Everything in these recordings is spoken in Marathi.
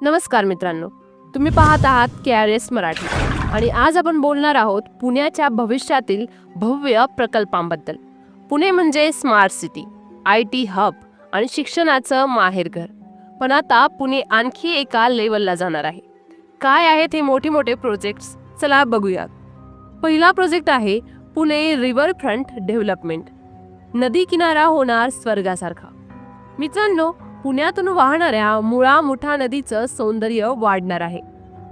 नमस्कार मित्रांनो. तुम्ही पाहत आहात के आर एस मराठी. आणि आज आपण बोलणार आहोत पुण्याच्या भविष्यातील भव्य प्रकल्पांबद्दल. पुणे म्हणजे smart city I T hub आणि शिक्षणाचं माहेरघर पण आता पुणे आणखी एका लेवलला जाणार आहे. काय आहेत हे मोठे मोठे प्रोजेक्ट्स चला बघूयात. पहिला प्रोजेक्ट आहे पुणे रिव्हर फ्रंट डेव्हलपमेंट नदी किनारा होणार स्वर्गासारखा. मित्रांनो पुण्यातून वाहणाऱ्या मुळा मुठा नदीचं सौंदर्य वाढणार आहे.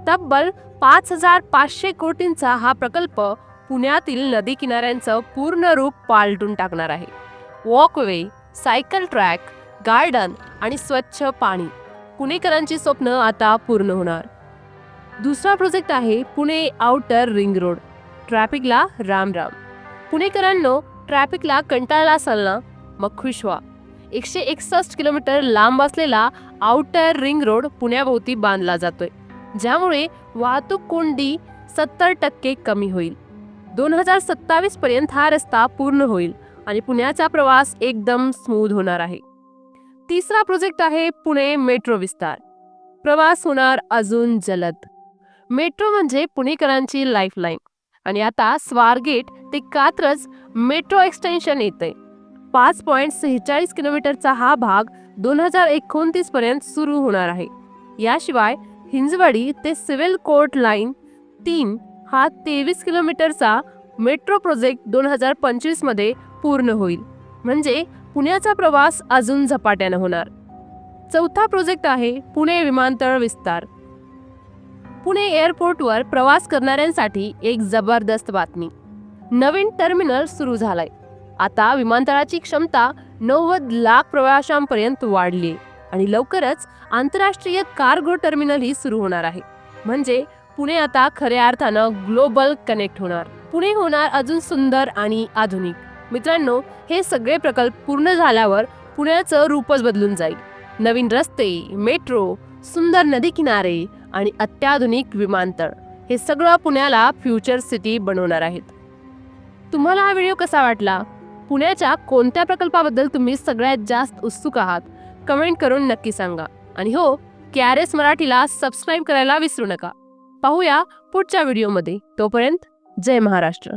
तब्बल पाच हजार पाचशे कोटींचा हा प्रकल्प पुण्यातील नदी किनाऱ्यांचं पूर्ण रूप पालटून टाकणार आहे. वॉकवे सायकल ट्रॅक गार्डन आणि स्वच्छ पाणी पुणेकरांची स्वप्न आता पूर्ण होणार. दुसरा प्रोजेक्ट आहे पुणे आउटर रिंग रोड ट्रॅफिकला राम राम पुणेकरांनो ट्रॅफिकला कंटाळला असाल ना? मग खुश व्हा. एकशे एकसष्ट किलोमीटर लांब असलेला आउटर रिंग रोड पुण्याभोवती बांधला जातोय. ज्यामुळे वाहतूक कोंडी सत्तर टक्के कमी होईल. दोन हजार सत्तावीस पर्यंत हा रस्ता पूर्ण होईल आणि पुण्याचा प्रवास एकदम स्मूथ होणार आहे. तिसरा प्रोजेक्ट आहे पुणे मेट्रो विस्तार. प्रवास होणार अजून जलद. मेट्रो म्हणजे पुणेकरांची लाईफलाईन आणि आता स्वारगेट ते कात्रज मेट्रो एक्सटेन्शन येते पाच पॉईंट सेहेचाळीस किलोमीटरचा हा भाग दोन हजार एकोणतीस पर्यंत सुरू होणार आहे. याशिवाय हिंजवडी ते सिव्हिल कोर्ट लाईन तीन हा तेवीस किलोमीटरचा मेट्रो प्रोजेक्ट दोन हजार पंचवीसमध्ये पूर्ण होईल. म्हणजे पुण्याचा प्रवास अजून झपाट्यानं होणार. चौथा प्रोजेक्ट आहे पुणे विमानतळ विस्तार. पुणे एअरपोर्टवर प्रवास करणाऱ्यांसाठी एक जबरदस्त बातमी. नवीन टर्मिनल सुरू झालाय. आता विमानतळाची क्षमता नव्वद लाख प्रवाशांपर्यंत वाढली आणि लवकरच आंतरराष्ट्रीय कार्गो टर्मिनलही सुरू होणार आहे. म्हणजे पुणे आता खऱ्या अर्थानं ग्लोबल कनेक्ट होणार. पुणे होणार अजून सुंदर आणि आधुनिक. मित्रांनो हे सगळे प्रकल्प पूर्ण झाल्यावर पुण्याचं रूपच बदलून जाईल. नवीन रस्ते मेट्रो सुंदर नदी किनारे आणि अत्याधुनिक विमानतळ हे सगळं पुण्याला फ्युचर सिटी बनवणार आहेत. तुम्हाला हा व्हिडिओ कसा वाटला? पुण्याच्या कोणत्या प्रकल्पाबद्दल तुम्ही सगळ्यात जास्त उत्सुक आहात? कमेंट करून नक्की सांगा. आणि हो के आर एस मराठीला सबस्क्राईब करायला विसरू नका. पाहूया पुढच्या व्हिडिओमध्ये. तोपर्यंत जय महाराष्ट्र.